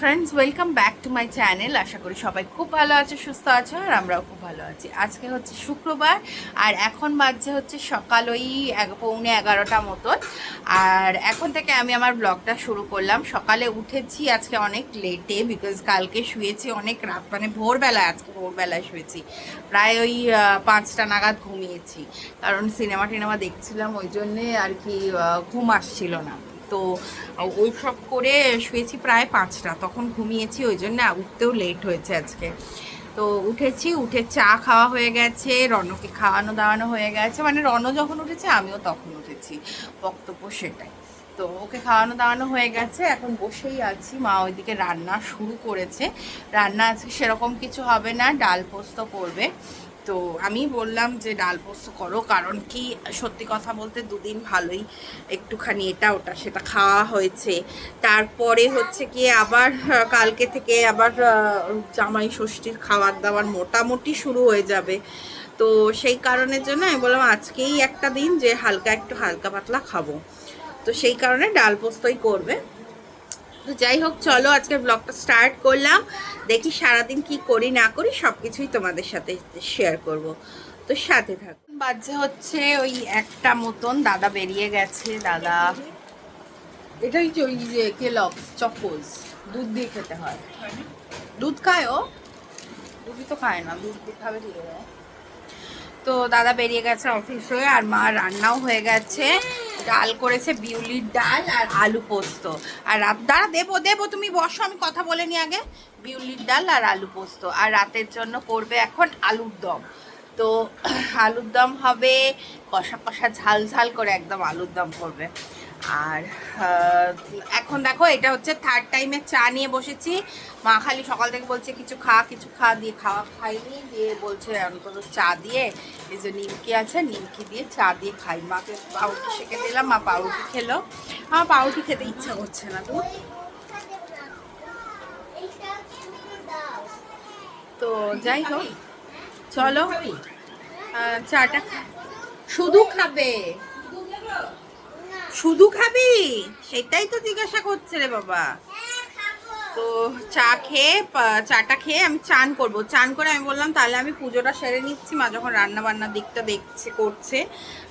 Friends welcome back to my channel আশা করি সবাই খুব ভালো আছে, সুস্থ আছো, আর আমরাও খুব ভালো আছি। আজকে হচ্ছে শুক্রবার, আর এখন বাজছে হচ্ছে সকাল ওই পৌনে এগারোটা মতন। আর এখন থেকে আমি আমার ব্লগটা শুরু করলাম। সকালে উঠেছি আজকে অনেক লেটে বিকজ কালকে শুয়েছি অনেক রাত মানে ভোরবেলায় আজকে ভোরবেলায় শুয়েছি। প্রায় ওই পাঁচটা নাগাদ ঘুমিয়েছি। কারণ সিনেমা টিনেমা দেখছিলাম, ওই জন্যে আর কি ঘুম আসছিল না। তো ওই সব করে শুয়েছি প্রায় পাঁচটা। তখন ঘুমিয়েছি, ওই জন্য উঠতেও লেট হয়েছে আজকে। তো উঠেছি, উঠে চা খাওয়া হয়ে গেছে, রনকে খাওয়ানো দাওয়ানো হয়ে গেছে। মানে রন যখন উঠেছে, আমিও তখন উঠেছি। বক্তব্য সেটাই। তো ওকে খাওয়ানো দাওয়ানো হয়ে গেছে। এখন বসেই আছি। মা ওইদিকে রান্না শুরু করেছে। রান্না আজকে সেরকম কিছু হবে না, ডাল পোস্ত করবে। তো আমি বললাম যে ডাল পোস্ত করো, কারণ কি, সত্যি কথা বলতে দুদিন ভালোই একটুখানি এটা ওটা সেটা খাওয়া হয়েছে। তারপরে হচ্ছে কি আবার কালকে থেকে আবার জামাই ষষ্ঠীর খাবার দাবার মোটামুটি শুরু হয়ে যাবে। তো সেই কারণের জন্য আমি বললাম আজকেই একটা দিন যে হালকা একটু হালকা পাতলা খাব। তো সেই কারণে ডাল পোস্তই করবে। তো যাই হোক চলো আজকে ব্লগটা স্টার্ট করলাম। দেখি সারাদিন কি করি না করি সব কিছুই তোমাদের সাথে শেয়ার করব। তো সাথে থাক। বাজে হচ্ছে ওই একটা মতন দাদা বেরিয়ে গেছে দাদা। এটাই যে ওই যে কেলক্স চকোজ দুধ দিয়ে খেতে হয়। দুধ খায় ও? দুধই তো খায় না দুধ দিয়ে খাবে ঠিক তো দাদা বেরিয়ে গেছে অফিসে আর মা রান্নাও হয়ে গেছে। ডাল করেছে, বিউলির ডাল আর আলু পোস্ত। আর রাত দাঁড়া, দেবো দেবো, তুমি বসো, আমি কথা বলে নি আগে। বিউলির ডাল আর আলু পোস্ত। আর রাতের জন্য করবে এখন আলুর দম। তো আলুর দম হবে কষা কষা ঝাল ঝাল করে একদম আলুর দম করবে। আর এখন দেখো, এটা হচ্ছে থার্ড টাইমে চা নিয়ে বসেছি। মা খালি সকাল থেকে বলছে, কিছু খা কিছু খা। দিয়ে খাওয়া খাইনি, দিয়ে বলছে, অন্তত চা দিয়ে, এই যে নিমকি আছে, নিমকি দিয়ে চা দিয়ে খাই। মাকে পাউরুটি সেঁকে দিলাম, মা পাউরুটি খেলো। আমার পাউরুটি খেতে ইচ্ছা করছে না তো তো যাই হোক, চলো চাটা শুধু খাবে। শুধু খাবি? সেটাই তো জিজ্ঞাসা করছে রে বাবা। তো চা খেয়ে চাটা খেয়ে আমি চান করব। চান করে আমি বললাম, তাহলে আমি পুজোটা সেরে নিচ্ছি। মা যখন রান্না বান্নার দিকটা দেখছে, করছে,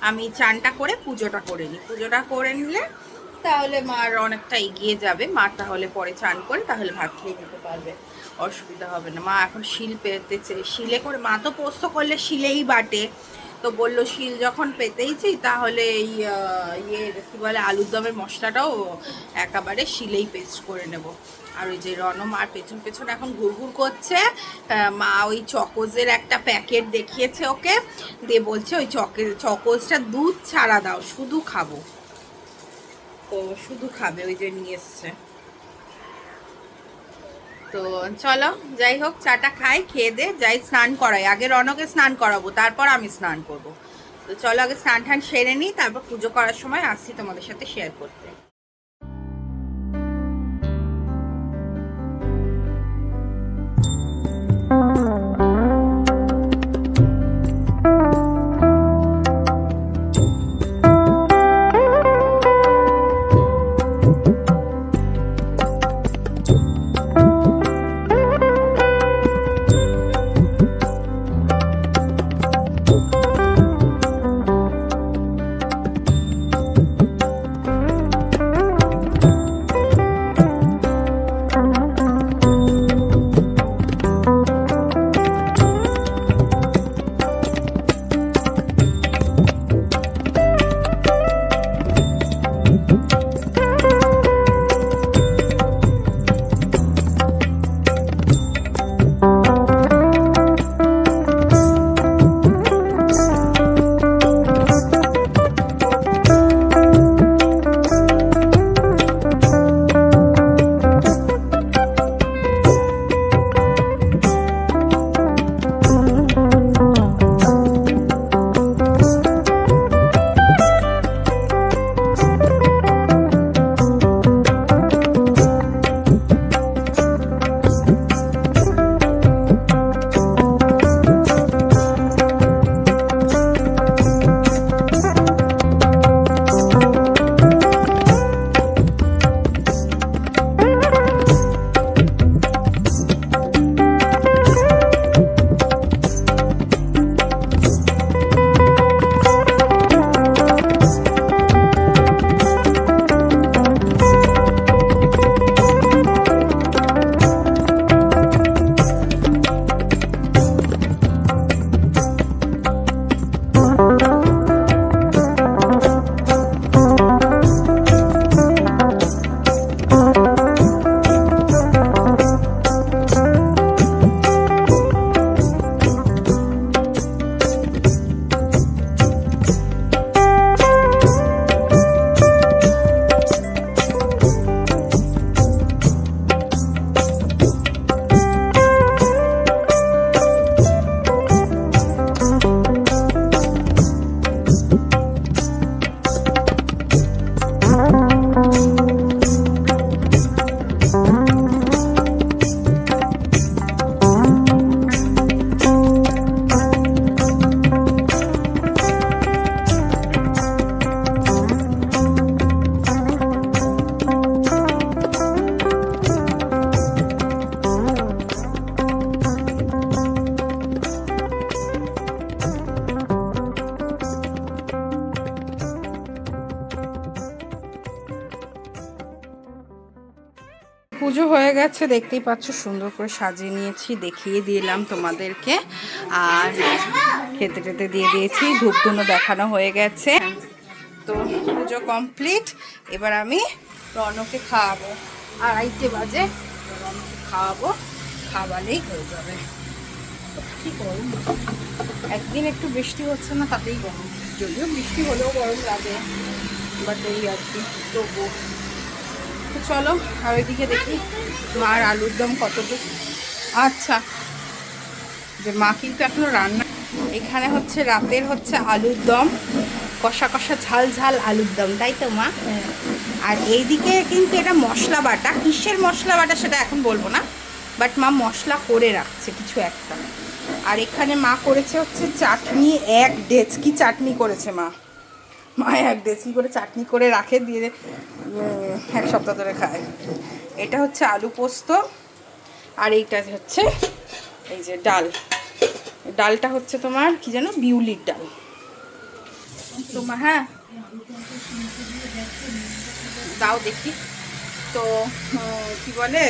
আমি চানটা করে পুজোটা করে নিই। পুজোটা করে নিলে তাহলে মার অনেকটা এগিয়ে যাবে। মা তাহলে পরে চান করে তাহলে ভাত খেয়ে নিতে পারবে। অসুবিধা হবে না। মা এখন শিল পেতেছে শিলে করে, মা তো পোস্ত করলে শিলেই বাটে। তো বলল, শিল যখন পেতেইছি, তাহলে এই ইয়ে কী বলে, আলুর দমের মশলাটাও একেবারে শিলেই পেস্ট করে নেব। আর ওই যে রনম আর পেছন পেছন এখন ঘুরঘুর করছে মা ওই চকোজের একটা প্যাকেট দেখিয়েছে ওকে, দিয়ে বলছে, ওই চকে, চকোজটা দুধ ছাড়া দাও, শুধু খাব। তো শুধু খাবে, ওই যে নিয়ে এসছে। তো চলো, যাই হোক, চাটা খাই, খেয়ে দে, যাই স্নান করাই। আগে রনকে স্নান করাবো, তারপর আমি স্নান করব। তো চলো, আগে স্নান টান সেরে নিই, তারপর পুজো করার সময় আসছি তোমাদের সাথে শেয়ার করতে। গেছে দেখতেই পাচ্ছ, সুন্দর করে সাজিয়ে নিয়েছি, দেখিয়ে দিলাম তোমাদেরকে। আর খেতে টেতে দিয়ে দিয়েছি ধূপ ধুনো দেখানো হয়ে গেছে। তো পুজো কমপ্লিট, এবার আমি রনকে খাওয়াবো। আড়াইটে বাজে, রনকে খাওয়াবো, খাওয়ালেই হয়ে যাবে। কি গরম। একদিন একটু বৃষ্টি হচ্ছে না, তাতেই গরম। যদিও বৃষ্টি হলেও গরম লাগে বাট এই আর কি তবু তো চলো, আর ওইদিকে দেখি মার আলুর দম কতটুকু। আচ্ছা যে মা কিন্তু এখনও রান্না এখানে হচ্ছে রাতের হচ্ছে আলুর দম, কষা কষা ঝাল ঝাল আলুর দম, তাই তো মা? আর এইদিকে কিন্তু এটা মশলা বাটা। কিসের মশলা বাটা সেটা এখন বলব না, বাট মা মশলা করে রাখছে কিছু একটা। আর এখানে মা করেছে হচ্ছে চাটনি, এক ডেচকি চাটনি করেছে মা। মা এক ডেচকি করে চাটনি করে রাখে, দিয়ে এক সপ্তাহ ধরে খায়। এটা হচ্ছে আলু পোস্ত, আর এইটা হচ্ছে এই যে ডাল। ডালটা হচ্ছে তোমার, কি যেন? বিউলির ডাল। তোমার হ্যাঁ। দাও দেখি। তো কি বলে?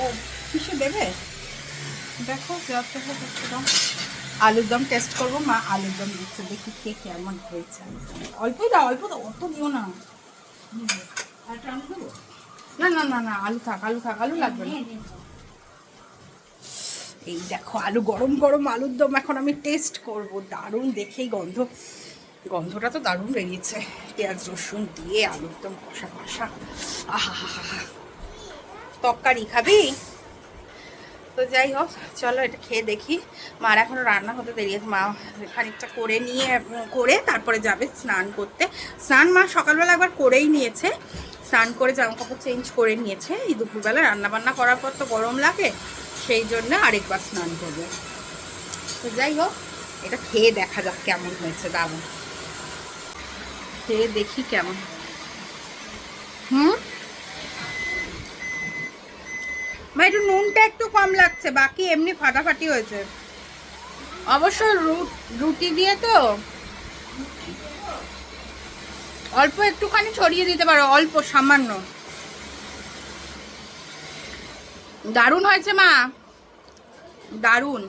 ও, কিসে দেবে? দেখো আলুর দম টেস্ট করব, মা আলুর দম দিচ্ছে, দেখি কে কেমন হয়েছে। অল্পই দাও, অল্প দাও, অত দিও না। না না না না, আলু থাক আলু থাক, আলু লাগবে এই দেখো, আলু গরম গরম আলুর দম এখন আমি টেস্ট করব। দারুণ দেখেই গন্ধ। গন্ধটা তো দারুণ বেরিয়েছে। পেঁয়াজ, রসুন দিয়ে আলুর দম কষা কষা। আহা হা হা তরকারি খাবি? তো যাই হোক, চলো এটা খেয়ে দেখি। মার এখনও রান্না হতে দেরি আছে। মা খানিকটা করে নিয়ে, করে তারপরে যাবে স্নান করতে। স্নান মা সকালবেলা একবার করেই নিয়েছে। স্নান করে জামা কাপড় চেঞ্জ করে নিয়েছে। এই দুপুরবেলা রান্না বান্না করার পর তো গরম লাগে, সেই জন্য আরেকবার স্নান করবে। তো যাই হোক, এটা খেয়ে দেখা যাক কেমন হয়েছে দারুণ। খেয়ে দেখি কেমন হুম ভাই একটু নুনটা একটু কম লাগছে বাকি এমনি ফাটাফাটি হয়েছে। অবশ্য রু- রুটি দিয়ে তো অল্প একটুখানি ছড়িয়ে দিতে পারো অল্প সামান্য। দারুণ হয়েছে মা। দারুণ।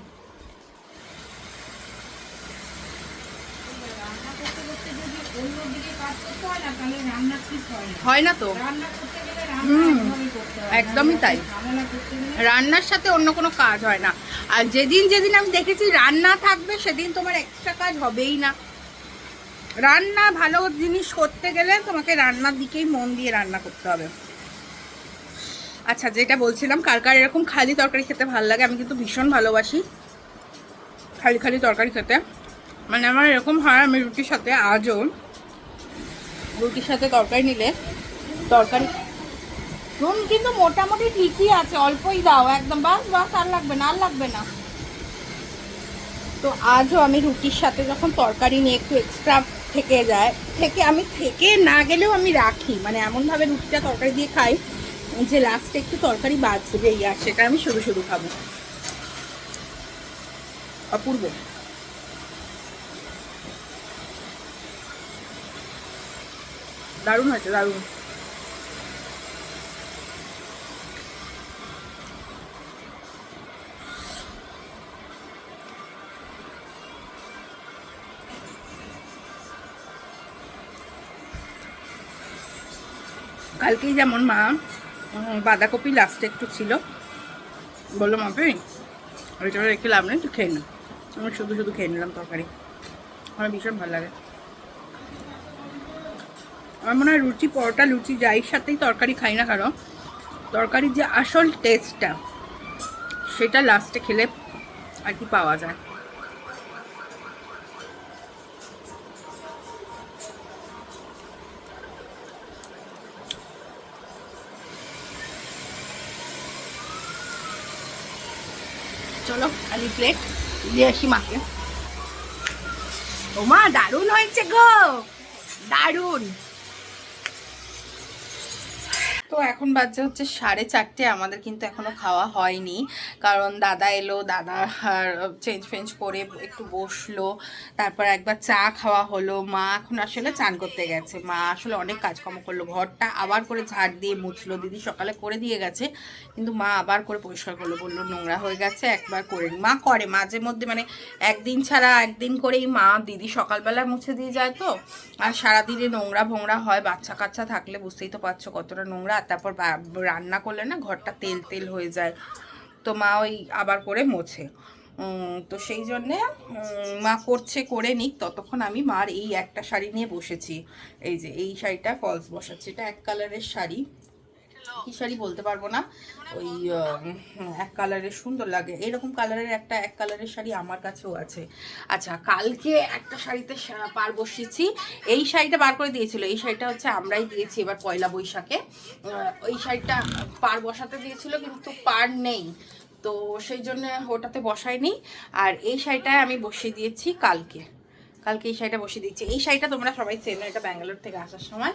হয় না তো। একদমই তাই। রান্নার সাথে অন্য কোনো কাজ হয় না। আর যেদিন যেদিন আমি দেখেছি রান্না থাকবে, সেদিন তোমার এক্সট্রা কাজ হবেই না। রান্না, ভালো জিনিস করতে গেলে তোমাকে রান্নার দিকেই মন দিয়ে রান্না করতে হবে। আচ্ছা যেটা বলছিলাম, কার কার এরকম খালি তরকারি খেতে ভালো লাগে? আমি কিন্তু ভীষণ ভালোবাসি খালি খালি তরকারি খেতে। মানে আমার এরকম হয়, আমি রুটির সাথে, আজও রুটির সাথে তরকারি নিলে তরকারি নুন কিন্তু মোটামুটি ঠিকই আছে, অল্পই দাও, একদম, বাস বাস, আর লাগবে না, আর লাগবে না। তো আজও আমি রুটির সাথে যখন তরকারি নিয়ে একটু এক্সট্রা থেকে যায়, থেকে আমি, থেকে না গেলেও আমি রাখি। মানে এমনভাবে রুটিটা তরকারি দিয়ে খাই যে লাস্টে একটু তরকারি বাঁচবে আর সেটা আমি শুরু শুরু খাব। অপূর্ব। দারুণ হয়েছে, দারুণ। কালকেই যেমন মা বাঁধাকপি লাস্টে একটু ছিল। বলল মাপি ওইটা রেখে লাভ নেই তুই খেয়ে না। আমি শুধু শুধু খেয়ে নিলাম তরকারি। আমার ভীষণ ভালো লাগে। আমার মনে হয় রুচি, পরোটা, লুচি, যাই সাথেই তরকারি খাই না কারণ তরকারির যে আসল টেস্টটা সেটা লাস্টে খেলে আর কি পাওয়া যায় চলো খালি প্লেট দিয়ে আসি মাকে। ও মা দারুণ হয়েছে গো। দারুণ। তো এখন বাজছে হচ্ছে সাড়ে চারটে, আমাদের কিন্তু এখনও খাওয়া হয়নি। কারণ দাদা এলো, দাদা চেঞ্জ ফেঞ্জ করে একটু বসল, তারপর একবার চা খাওয়া হলো। মা এখন আসলে চান করতে গেছে। মা আসলে অনেক কাজকর্ম করল। ঘরটা আবার করে ঝাড় দিয়ে মুছলো। দিদি সকালে করে দিয়ে গেছে, কিন্তু মা আবার করে পরিষ্কার করল। বলল, নোংরা হয়ে গেছে, একবার করে মা করে মাঝে মধ্যে মানে একদিন ছাড়া একদিন করেই মা দিদি সকালবেলা মুছে দিয়ে যায় তো। আর সারাদিনে নোংরা ভোংরা হয়, বাচ্চা কাচ্চা থাকলে বুঝতেই তো পারছ কতটা নোংরা। আর তারপর রান্না করলে না ঘরটা তেল তেল হয়ে যায়। তো মা ওই আবার করে মোছে। তো সেই জন্যে মা করছে, করে নিক। ততক্ষণ আমি মার এই একটা শাড়ি নিয়ে বসেছি। এই যে, এই শাড়িটা ফলস বসাচ্ছি। এটা এক কালারের শাড়ি। কি শাড়ি বলতে পারব না। ওই এক কালারের সুন্দর লাগে। এরকম কালারের একটা, এক কালারের শাড়ি আমার কাছেও আছে। আচ্ছা কালকে একটা শাড়িতে পার বসিয়েছি। এই শাড়িটা বার করে দিয়েছিল। এই শাড়িটা হচ্ছে আমরাই দিয়েছি এবার পয়লা বৈশাখে। ওই শাড়িটা পার বসাতে দিয়েছিল, কিন্তু পার নেই। তো সেই জন্য ওটাতে বসাইনি আর এই শাড়িটায় আমি বসিয়ে দিয়েছি কালকে। কালকে এই শাড়িটা বসিয়ে দিচ্ছি। এই শাড়িটা তোমরা সবাই চেনো, এটা ব্যাঙ্গালোর থেকে আসার সময়।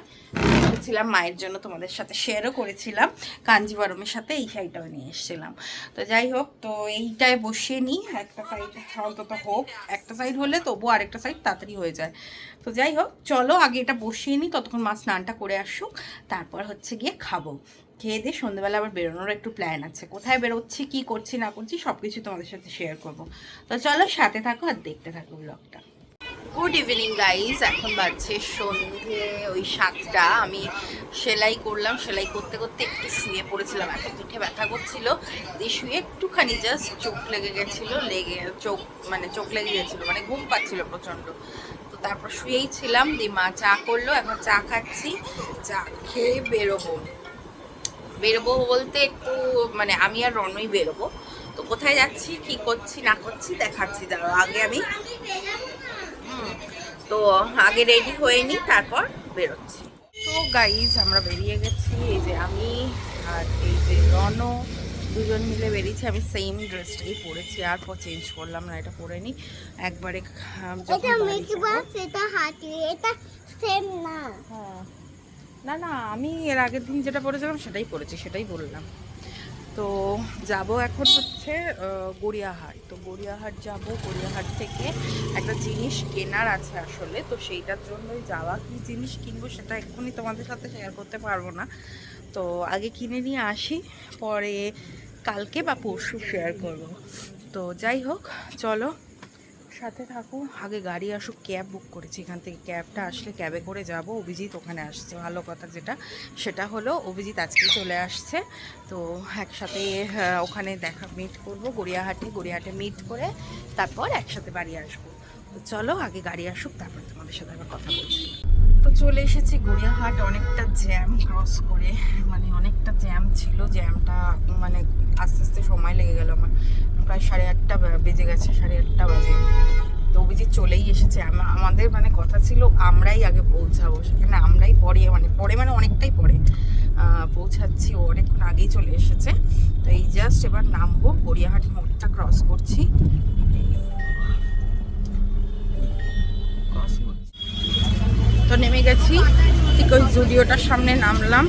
ছিলাম মায়ের জন্য তোমাদের সাথে শেয়ারও করেছিলাম। কাঞ্জিবরমের সাথে এই শাড়িটাও নিয়ে এসেছিলাম। তো যাই হোক, তো এইটায় বসিয়ে নিই। একটা সাইড অন্তত হোক, একটা সাইড হলে তবু আরেকটা সাইড তাড়াতাড়ি হয়ে যায়। তো যাই হোক, চলো আগে এটা বসিয়ে নিই, ততক্ষণ মা স্নানটা করে আসুক। তারপর হচ্ছে গিয়ে খাব। খেয়ে দিয়ে সন্ধ্যেবেলা আবার বেরোনোর একটু প্ল্যান আছে। কোথায় বেরোচ্ছি, কি করছি, না করছি সব কিছু তোমাদের সাথে শেয়ার করব। তো চলো সাথে থাকো আর দেখতে থাকো ব্লগটা গুড ইভিনিং গাইজ এখন বাজছে সন্ধে, ওই সাতটা। আমি সেলাই করলাম। সেলাই করতে করতে একটু শুয়ে পড়েছিলাম। এত পিঠে ব্যথা করছিল। দিয়ে শুয়ে একটুখানি জাস্ট চোখ লেগে গেছিল। লেগে, চোখ মানে চোখ লেগে গেছিল। মানে ঘুম পাচ্ছিলো প্রচণ্ড। তো তারপর শুয়েই ছিলাম। দিয়ে মা চা করল। এখন চা খাচ্ছি। চা খেয়ে বেরোবো। বেরোবো বলতে একটু মানে আমি আর রনই বেরোবো। তো কোথায় যাচ্ছি, কি করছি, না করছি দেখাচ্ছি। দাঁড়াও, আগে আমি তো আগে রেডি হয়ে নিই তারপর বেরোচ্ছি। তো গাইজ আমরা বেরিয়ে গেছি। এই যে আমি আর এই যে রন দুজন মিলে বেরিয়েছি। আমি সেম ড্রেসটাই পরেছি আর পর চেঞ্জ করলাম না এটা পরে নিই। একবারে না। হ্যাঁ। না না আমি এর আগের দিন যেটা পরেছিলাম সেটাই পরেছি সেটাই বললাম। তো যাব এখন হচ্ছে গড়িয়াহাট। তো গড়িয়াহাট যাব, গড়িয়াহাট থেকে একটা জিনিস কেনার আছে আসলে, তো সেইটার জন্যই যাওয়া। কি জিনিস কিনবো সেটা এক্ষুনি তোমাদের সাথে শেয়ার করতে পারব না। তো আগে কিনে নিয়ে আসি, পরে কালকে বা পরশু শেয়ার করব। তো যাই হোক, চলো। সাথে থাকো আগে গাড়ি আসুক, ক্যাব বুক করেছি। এখান থেকে ক্যাবটা আসলে ক্যাবে করে যাব। অভিজিৎ ওখানে আসছে। ভালো কথা যেটা। সেটা হলো অভিজিৎ আজকে চলে আসছে। তো একসাথে ওখানে দেখা মিট করব গড়িয়াহাটে। গড়িয়াহাটে মিট করে তারপর একসাথে বাড়ি আসব। তো চলো, আগে গাড়ি আসুক, তারপর তোমাদের সাথে আবার কথা বলছি। তো চলে এসেছি গড়িয়াহাট। অনেকটা জ্যাম ক্রস করে। মানে অনেকটা জ্যাম ছিল। জ্যামটা মানে আস্তে আস্তে সময় লেগে গেল আমার। প্রায় সাড়ে আটটা বেজে গেছে সাড়ে আটটা বাজে। তো অভিজিৎ চলেই এসেছে। আমাদের মানে কথা ছিল আমরাই আগে পৌঁছাবো। সেখানে আমরাই পরে মানে পরে মানে অনেকটাই পরে পৌঁছাচ্ছি। ও অনেকক্ষণ আগেই চলে এসেছে। তো এই জাস্ট এবার নামবো গড়িয়াহাট মোড়টা ক্রস করছি। ক্রস করছি। তো নেমে গেছি। ঠিক ওই জুডিওটার সামনে নামলাম।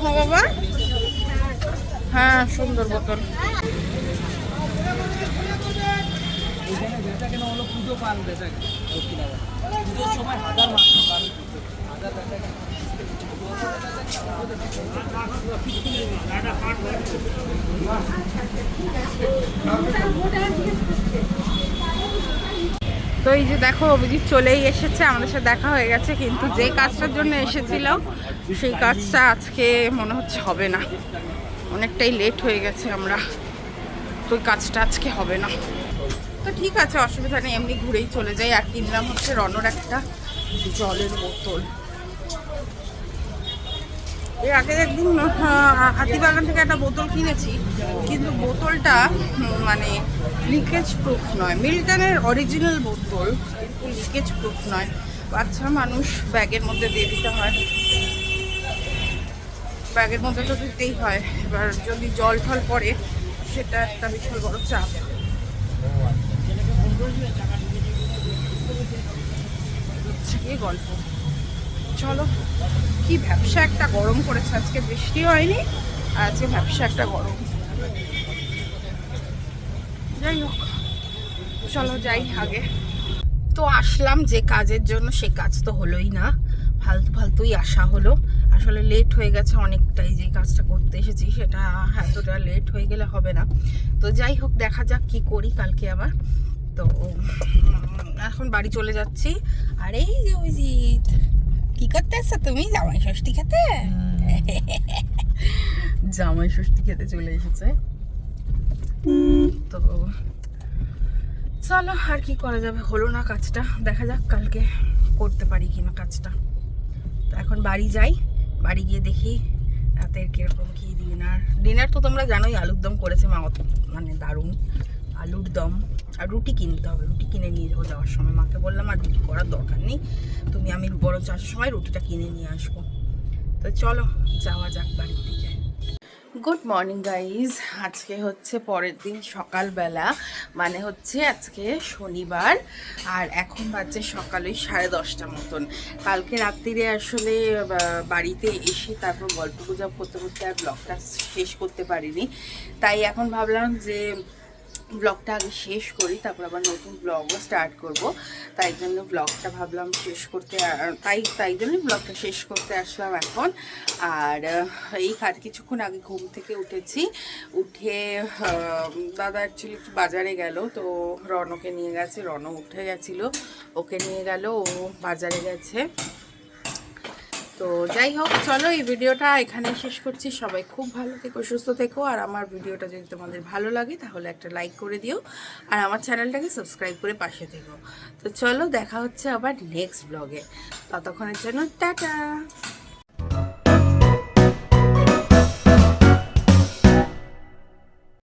হ্যাঁ বাবা। হ্যাঁ সুন্দর বোতল তো এই যে দেখো, অভিজিৎ চলেই এসেছে, আমাদের সাথে দেখা হয়ে গেছে, কিন্তু যে কাজটার জন্য এসেছিল সেই কাজটা আজকে মনে হচ্ছে হবে না। অনেকটাই লেট হয়ে গেছে আমরা। তো কাজটা আজকে হবে না। তো ঠিক আছে, অসুবিধা নেই, এমনি ঘুরেই চলে যাই। আর কিনলাম হচ্ছে রনর একটা জলের বোতল। এর আগে একদিন হাতিবাগান থেকে একটা বোতল কিনেছি, কিন্তু বোতলটা মানে লিকেজ প্রুফ নয়। মিল্টনের অরিজিনাল বোতল কিন্তু লিকেজ প্রুফ নয়। বাচ্চা মানুষ ব্যাগের মধ্যে দিয়ে দিতে হয়। ব্যাগের মধ্যে তো দিতেই হয়। এবার যদি জল টল পড়ে, সেটা একটা বিশাল বড় চাপ। গিয়ে গল্প? চলো, কি ব্যবসা একটা গরম করেছে? আজকে বৃষ্টি হয়নি, আর আজকে ব্যবসা একটা গরম। যাই হোক, চলো যাই আগে। তো আসলাম যে কাজের জন্য, সে কাজ তো হলোই না। ফালতু ফালতুই আসা হলো। আসলে লেট হয়ে গেছে অনেকটাই যে কাজটা করতে এসেছি সেটা এতটা লেট হয়ে গেলে হবে না। তো যাই হোক দেখা যাক কি করি কালকে আবার। তো এখন বাড়ি চলে যাচ্ছি। আর এই যে অভিজিৎ কি করতে এসছো তুমি? জামাই ষষ্ঠী খেতে? জামাই ষষ্ঠী খেতে চলে এসেছে। তো চলো আর কি করা যাবে? হলো না কাজটা। দেখা যাক কালকে করতে পারি কিনা কাজটা। তো এখন বাড়ি যাই। বাড়ি গিয়ে দেখি রাতের কীরকম কি ডিনার। ডিনার তো তোমরা জানোই, আলুর দম করেছে মা মানে দারুণ। আলুর দম। আর রুটি কিনতে হবে, রুটি কিনে নিয়ে যাব যাওয়ার সময়। মাকে বললাম, আর রুটি করার দরকার নেই। তুমি আমি বরঞ্চ আসার সময় রুটিটা কিনে নিয়ে আসব। তো চলো, যাওয়া যাক বাড়ির দিকে। গুড মর্নিং গাইজ আজকে হচ্ছে পরের দিন সকালবেলা। মানে হচ্ছে আজকে শনিবার, আর এখন বাজছে ওই সাড়ে দশটা মতন। কালকে রাত্রিরে আসলে বাড়িতে এসে তারপর গল্প গুজব করতে করতে আর ব্লগটা শেষ করতে পারিনি। তাই এখন ভাবলাম যে ব্লগটা আগে শেষ করি, তারপর আবার নতুন ব্লগও স্টার্ট করব। তাই জন্য ব্লগটা ভাবলাম শেষ করতে তাই তাই জন্যই ব্লগটা শেষ করতে আসলাম এখন। আর এই কাজ কিছুক্ষণ আগে ঘুম থেকে উঠেছি। উঠে দাদা অ্যাকচুয়ালি একটু বাজারে গেল, তো রনকে নিয়ে গেছে রন উঠে গেছিল। ওকে নিয়ে গেল, ও বাজারে গেছে। তো যাই হোক, চলো এই ভিডিওটা এখানে শেষ করছি। সবাই খুব ভালো থেকো, সুস্থ থেকো। আর আমার ভিডিওটা যদি তোমাদের ভালো লাগে, তাহলে একটা লাইক করে দিও। আর আমার চ্যানেলটাকে সাবস্ক্রাইব করে পাশে থেকো। তো চলো, দেখা হচ্ছে আবার নেক্সট ব্লগে ততক্ষণের জন্য, টাটা!